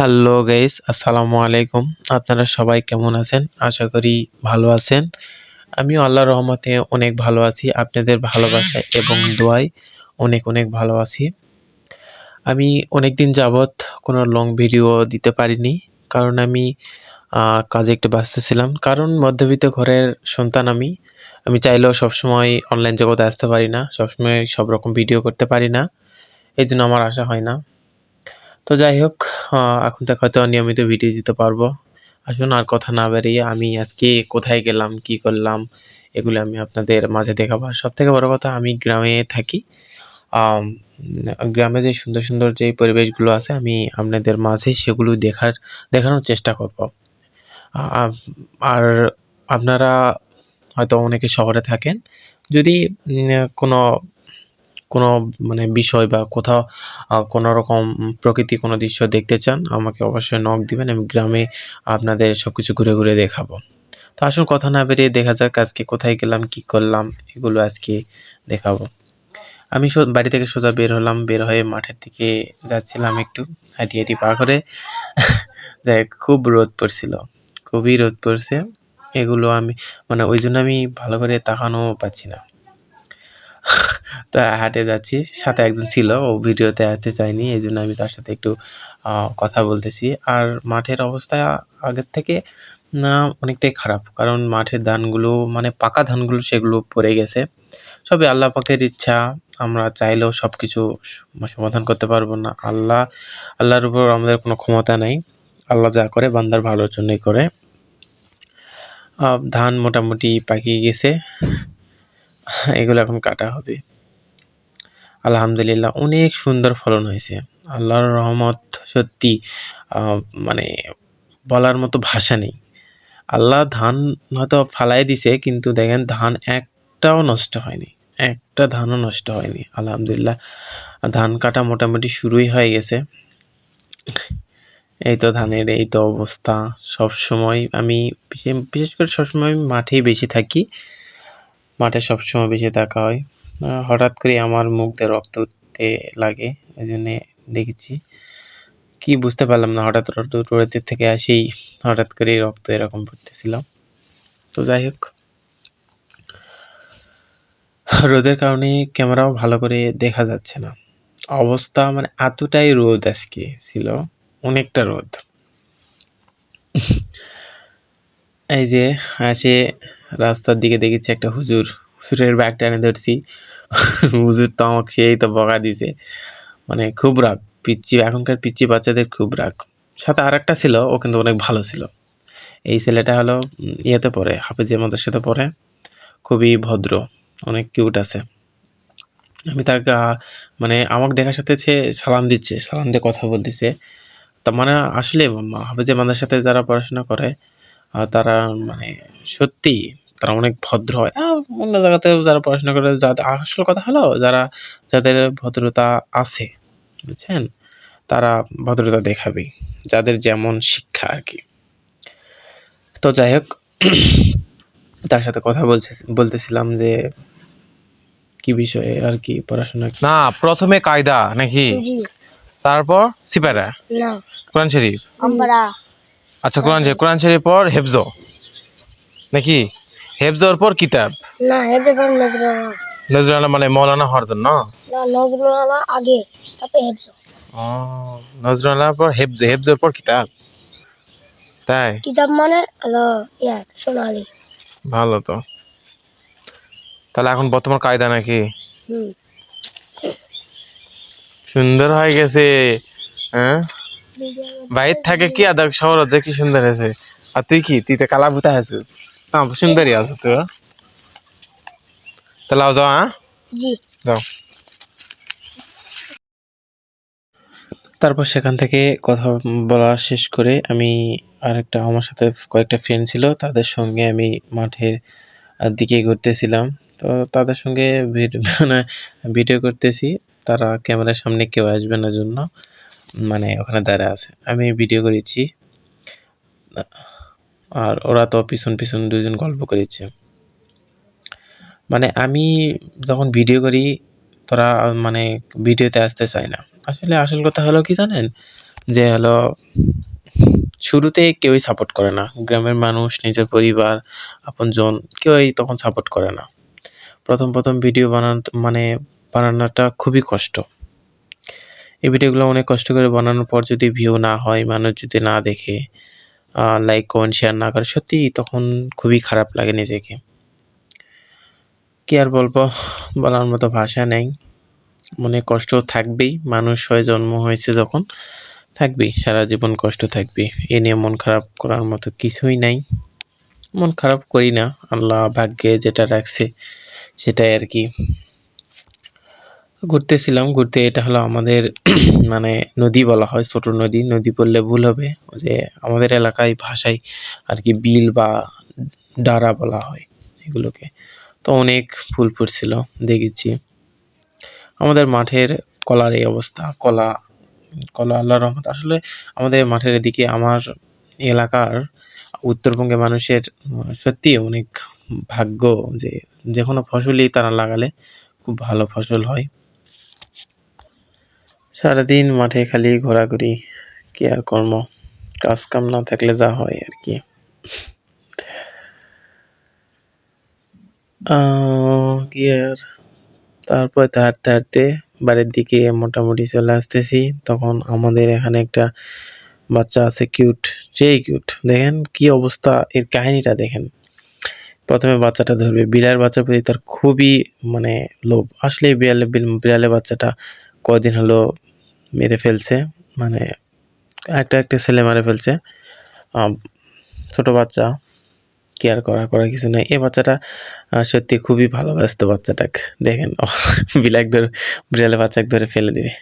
Hello guys আসসালামু আলাইকুম আপনারা সবাই কেমন আছেন? আশা করি ভালো আছেন। আমিও আল্লাহর রহমতে অনেক ভালো আছি। আপনাদের ভালোবাসা এবং দোয়ায় অনেক অনেক ভালো আছি। আমি অনেক দিন যাবৎ কোনো লং ভিডিও দিতে পারিনি। কারণ আমি কাজে একটু ব্যস্ত ছিলাম। কারণ মধ্যবিত্ত ঘরের সন্তান আমি। আমি চাইলেও সবসময় অনলাইন জগতে আসতে পারি না। সবসময় সব রকম ভিডিও করতে পারি না। এই জন্য আমার আশা হয় না। তো যাই হোক এখন থেকে হয়তো নিয়মিত ভিডিও দিতে পারব। আসুন, আর কথা না বেরিয়ে আমি আজকে কোথায় গেলাম, কি করলাম, এগুলো আমি আপনাদের মাঝে দেখাবো। আর সব থেকে বড় কথা, আমি গ্রামে থাকি। গ্রামে যে সুন্দর সুন্দর যে পরিবেশগুলো আছে, আমি আপনাদের মাঝে সেগুলো দেখার, দেখানোর চেষ্টা করব। আর আপনারা হয়তো অনেকে শহরে থাকেন, যদি কোনো কোনো মানে বিষয় বা কোথাও কোনো রকম প্রকৃতি, কোনো দৃশ্য দেখতে চান, আমাকে অবশ্যই নক দিবেন, আমি গ্রামে আপনাদের সব কিছু ঘুরে ঘুরে দেখাবো। তো আসুন কথা না বেরিয়ে দেখা যাক আজকে কোথায় গেলাম, কি করলাম, এগুলো আজকে দেখাবো। আমি বাড়ি থেকে সোজা বের হলাম, বের হয়ে মাঠের দিকে যাচ্ছিলাম একটু হাঁটি হাঁটি পা করে। যাই খুব রোদ পড়ছিল, খুবই রোদ পড়ছে। এগুলো আমি মানে ওই জন্য আমি ভালো করে তাকানো পাচ্ছি না। তো হাটে যাচ্ছি, সাথে একজন ছিল, ও ভিডিওতে আসতে চায়নি এই জন্য আমি তার সাথে একটু কথা বলতেছি। আর মাঠের অবস্থা আগের থেকে, না, অনেকটাই খারাপ। কারণ মাঠের ধানগুলো মানে পাকা ধানগুলো সেগুলো পড়ে গেছে। সবই আল্লাহ পাকের ইচ্ছা, আমরা চাইলেও সব কিছু সমাধান করতে পারব না। আল্লাহ, আল্লাহর উপর আমাদের কোনো ক্ষমতা নাই। আল্লাহ যা করে, বান্দার ভালোর জন্যই করে। ধান মোটামুটি পাকিয়ে গেছে। এগুলো এখন কাটা হবে। আলহামদুলিল্লাহ, অনেক সুন্দর ফলন হয়েছে। আল্লাহর রহমত সত্যি মানে বলার মতো ভাষা নেই। আল্লাহ ধান হয়তো ফালাই দিছে, কিন্তু দেখেন ধান একটাও নষ্ট হয়নি। একটা ধানও নষ্ট হয়নি, আলহামদুলিল্লাহ। ধান কাটা মোটামুটি শুরুই হয়ে গেছে। এই তো ধানের এই তো অবস্থা। সব সময় আমি বিশেষ করে সবসময় মাঠেই বেশি থাকি। মাঠে সবসময় বেশি থাকা হয়। হঠাৎ করে আমার মুখ দিয়ে রক্ত উঠতে লাগে এই জন্যে দেখেছি। কি বুঝতে পারলাম না, হঠাৎ উঠতে থেকে আসেই হঠাৎ করে রক্ত এরকম পড়তেছিল। তো যাই হোক, রোদের কারণে ক্যামেরাও ভালো করে দেখা যাচ্ছে না। অবস্থা মানে এতটাই রোদ আজকে ছিল, অনেকটা রোদ। এই যে আসে রাস্তার দিকে দেখেছি একটা হুজুর, হুজুরের ব্যাগটা এনে ধরছি। হুজুর তো আমাকে সেই তো বকা দিছে। মানে খুব রাগ পিচ্ছি এখনকার পিচ্ছি বাচ্চাদের খুব রাগ। সাথে আর একটা ছিল, ও কিন্তু অনেক ভালো ছিল। এই ছেলেটা হলো ইয়েতে পড়ে হাফিজের মাদ্রাসাতে পড়ে। খুবই ভদ্র, অনেক কিউট আছে। আমি তাকে মানে আমাকে দেখার সাথে সে সালাম দিচ্ছে, সালাম দিয়ে কথা বলতেছে। তা মানে আসলে হাফিজের মাদ্রাসাতে যারা পড়াশোনা করে তারা মানে সত্যি তারা অনেক ভদ্র হয়। আহ, অন্য জায়গাতে যারা পড়াশোনা করে যাদের আসল কথা হলো যারা যাদের ভদ্রতা আছে বুঝছেন? তারা ভদ্রতা দেখাবেই যাদের যেমন শিক্ষা আর কি। তো যাই হোক তার সাথে কথা বলছে বলতেছিলাম যে কি বিষয়ে আর কি পড়াশোনা না প্রথমে কায়দা নাকি? তারপর সিপারা? না। কোরআন শরীফ? আমরা। আচ্ছা কোরআন শরীফ কোরআন শরীফ পর হেফজ নাকি? হেফজর পর কিতাব? না হেঁটে পর নজরুলা নজরুল্লাহ মানে মৌলানা হওয়ার জন্য? না নজরুলা আগে তারপরে হেঁটছো ও নজরুল্লাহ পর হেফজ হেফজর পর কিতাব? তাই? কিতাব মানে হলো ইয়া সোনালি ভালো তো। তাহলে এখন বর্তমান কায়দা নাকি? হুম। সুন্দর হয়ে গেছে হ্যাঁ? বাইর থাকে কি আদা শহর যে কি সুন্দর আছে আর তুই কি? তুই তো কালা ভূতা আছো না সুন্দরই আছো তো। তাহলে যাও হ্যাঁ? জি। যাও। তারপর সেখান থেকে কথা বলা শেষ করে আমি আরেকটা আমার সাথে কয়েকটা ফ্রেন্ড ছিল তাদের সঙ্গে আমি মাঠের দিকে ঘুরতেছিলাম। তো তাদের সঙ্গে মানে ভিডিও করতেছি তারা ক্যামেরার সামনে কেউ আসবে না জন্য মানে ওখানে দাঁড়ায় আছে। আমি ভিডিও করেছি। আর ওরা তো পিছন পিছন দুজন গল্প করেছে মানে আমি যখন ভিডিও করি, তোরা মানে ভিডিওতে আসতে চায় না। আসলে আসল কথা হলো কি জানেন? যে হলো, শুরুতে কেউই সাপোর্ট করে না। গ্রামের মানুষ, নিজের পরিবার, আপনজন কেউই তখন সাপোর্ট করে না। প্রথম প্রথম ভিডিও বানানো মানে বানানোটা খুবই কষ্ট। এই ভিডিওগুলো অনেক কষ্ট করে বানানোর পর যদি ভিউ না হয়, মানুষ যদি না দেখে লাইক কমেন্ট শেয়ার না করে সত্যি তখন খুবই খারাপ লাগে নিজেকে। কি আর বলব? বলার মতো ভাষা নেই। মনে কষ্ট থাকবেই। মানুষ হয়ে জন্ম হয়েছে যখন, থাকবেই। সারা জীবন কষ্ট থাকবে। এ নিয়ে মন খারাপ করার মতো কিছুই নাই। মন খারাপ করি না। আল্লাহ ভাগ্যে যেটা রাখছে, সেটাই আর কি। ঘুরতেছিলাম, ঘুরতে এটা হলো আমাদের মানে নদী বলা হয়, ছোট নদী। নদী বললে ভুল হবে, যে আমাদের এলাকায় ভাষায় আর কি বিল বা ডারা বলা হয় এগুলোকে। তো অনেক ফুল ফুটছিল, দেখেছি। আমাদের মাঠের কলার এই অবস্থা, কলা কলা আল্লাহর রহমত। আসলে আমাদের মাঠের এদিকে আমার এলাকার উত্তরবঙ্গে মানুষের সত্যি অনেক ভাগ্য যে যে কোনো ফসলই তারা লাগালে খুব ভালো ফসল হয়। সারাদিন মাঠে খালি ঘোরাঘুরি, কি আর কর্ম কাজ কাম না থাকলে যা হয় আর কি। কি আর? তারপর হাঁটতে হাঁটতে বাড়ির দিকে মোটামুটি চলে আসতেছি। তখন আমাদের এখানে একটা বাচ্চা আছে কিউট সেই কিউট দেখেন কি অবস্থা, এর কাহিনীটা দেখেন। প্রথমে বাচ্চাটা ধরবে, বিড়ালের বাচ্চার প্রতি তার খুবই মানে লোভ। আসলে বিড়ালে, বিড়ালের বাচ্চাটা কদিন হলো মেরে ফেলছে মানে একটা একটা ছেলে মারে ফেলছে। ছোট বাচ্চা, কেয়ার করা করা কিছু নেই। এই বাচ্চাটা সত্যি খুবই ভালোবাসতো বাচ্চাটাকে। দেখেন বিলাক ধরে, বিড়ালের বাচ্চাকে ধরে ফেলে দিবে।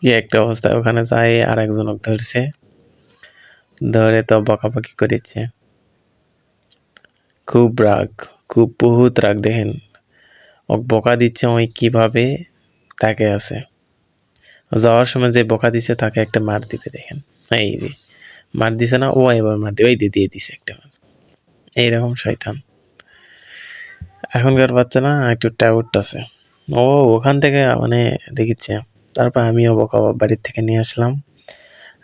কি একটা অবস্থা, ওখানে যাই আর একজনক ধরছে। ধরে তো বকাবকি করেছে খুব রাগ, খুব বহুত রাগ, দেখেন। ও বকা দিচ্ছে ওই কীভাবে তাকে আছে। যাওয়ার সময় যে বকা দিছে তাকে একটা মার দিবে, দেখেন। এই যে, মার দিছে না, ও এবার মার দিবে। এই দিয়ে দিয়ে দিছে একটা মার। এইরকম শয়তান। এখনকার বাচ্চা না একটু টাউট আছে। ও ওখান থেকে মানে দেখিচ্ছে। তারপর আমিও বকা বাড়ির থেকে নিয়ে আসলাম।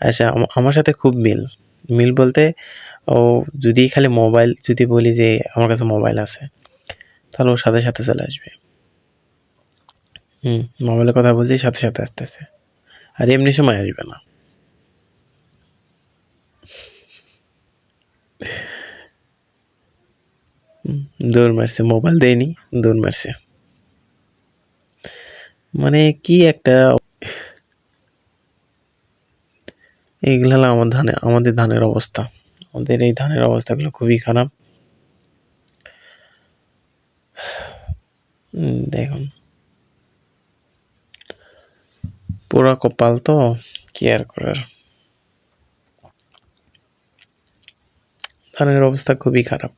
আচ্ছা আমার সাথে খুব মিল। মিল বলতে ও যদি খালি মোবাইল, যদি বলি যে আমার কাছে মোবাইল আছে তাহলে ওর সাথে সাথে চলে আসবে। হুম। মোবাইলের কথা বলছি সাথে সাথে আসতেছে। আর এমনি সময় আসবে না। হুম, দৌড় মারছে মোবাইল দেয়নি দৌড় মারছে। মানে কি একটা এইগুলো হলো আমার ধানে আমাদের ধানের অবস্থা। আমাদের এই ধানের অবস্থাগুলো খুবই খারাপ। দেখুন। পুরা কপাল তো কি আর করার। ধানের অবস্থা খুবই খারাপ।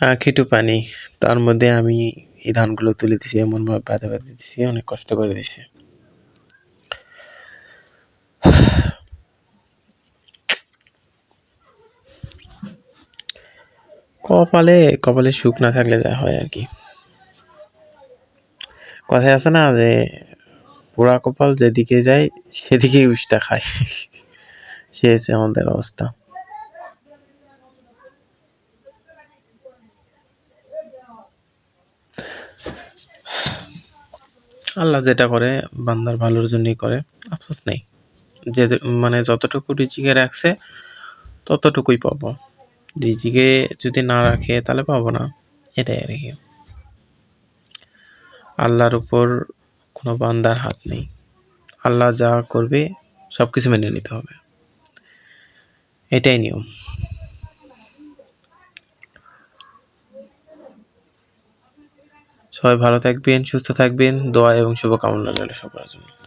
আখ একটু পানি, তার মধ্যে আমি এই ধানগুলো তুলে দিছি, এমন ভাবে বাঁধা বাঁধে দিছি, অনেক কষ্ট করে দিছি। কপালে কপালে সুখ না থাকলে যা হয় আর কি। কথায় আছে না যে, পোড়া কপাল যেদিকে যায়, সেদিকেই উষ্টা খায়। সে হচ্ছে আমাদের অবস্থা। আল্লাহ যেটা করে, বান্দার ভালোর জন্যই করে, আফসোস নেই। যে মানে যতটুকু রিজিকে রাখছে, ততটুকুই পাবো। রিজিকে যদি না রাখে, তাহলে পাবো না। এটাই আর কি। আল্লাহর উপর কোনো বান্দার হাত নেই। আল্লাহ যা করবে সব কিছু মেনে নিতে হবে। এটাই নিয়ম। সবাই ভালো থাকবেন, সুস্থ থাকবেন। দোয়া এবং শুভকামনা রইল সবার জন্য।